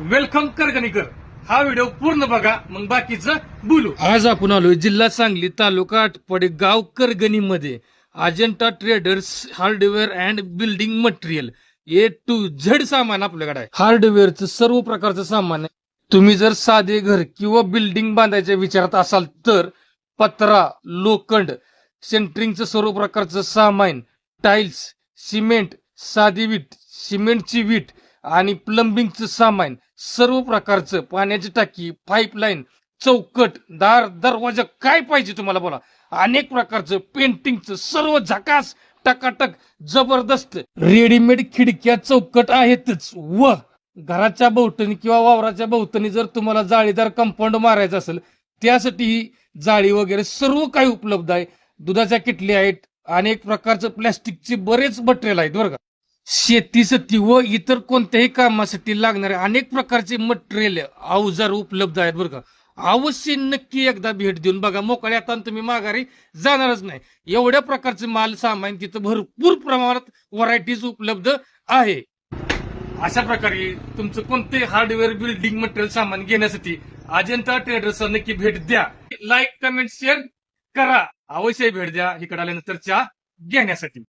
Welcome करगणीकर हा video पूर्ण बघा मग बाकीचं बोलू. आज आपण आलोय जिल्हा सांगली तालुका आटपाडी गाव करगणीमध्ये. Ajanta traders hardware and building material A to Z सामान आपल्याकडे आहे. हार्डवेअरचं सर्व प्रकारचं सामान आहे. तुम्ही जर साधे घर किंवा बिल्डिंग बांधायच्या विचारात असाल तर पत्रा लोखंड सेंटरिंगचं सर्व प्रकारचं सामान टाइल्स सिमेंट साधी वीट सिमेंटची वीट आणि प्लंबिंगचं सामान सर्व प्रकारचं पाण्याची टाकी पाईपलाईन चौकट दार दरवाजा काय पाहिजे तुम्हाला बोला. अनेक प्रकारचं पेंटिंगचं सर्व झकास टकाटक जबरदस्त रेडीमेड खिडक्या चौकट आहेतच. व घराच्या भोवतणी किंवा वावराच्या भोवतणी जर तुम्हाला जाळीदार कंपाऊंड मारायचं असेल त्यासाठी ही जाळी वगैरे सर्व काही उपलब्ध आहे. दुधाच्या किटली आहेत अनेक प्रकारचं प्लॅस्टिकचे बरेच मटेरियल आहेत बरं का. शेतीसाठी व इतर कोणत्याही कामासाठी लागणारे अनेक प्रकारचे मटेरियल अवजार उपलब्ध आहेत बरं का. अवश्य नक्की एकदा भेट देऊन बघा. मोकळ्या आता तुम्ही माघारी जाणारच नाही. एवढ्या प्रकारचे माल सामान तिथं भरपूर प्रमाणात व्हरायटीज उपलब्ध आहे. अशा प्रकारे तुमचं कोणते हार्डवेअर बिल्डिंग मटेरियल सामान घेण्यासाठी अजंता ट्रेडर्सला नक्की भेट द्या. लाईक कमेंट शेअर करा. अवश्य भेट द्या. इकडे आल्यानंतर चहा घेण्यासाठी.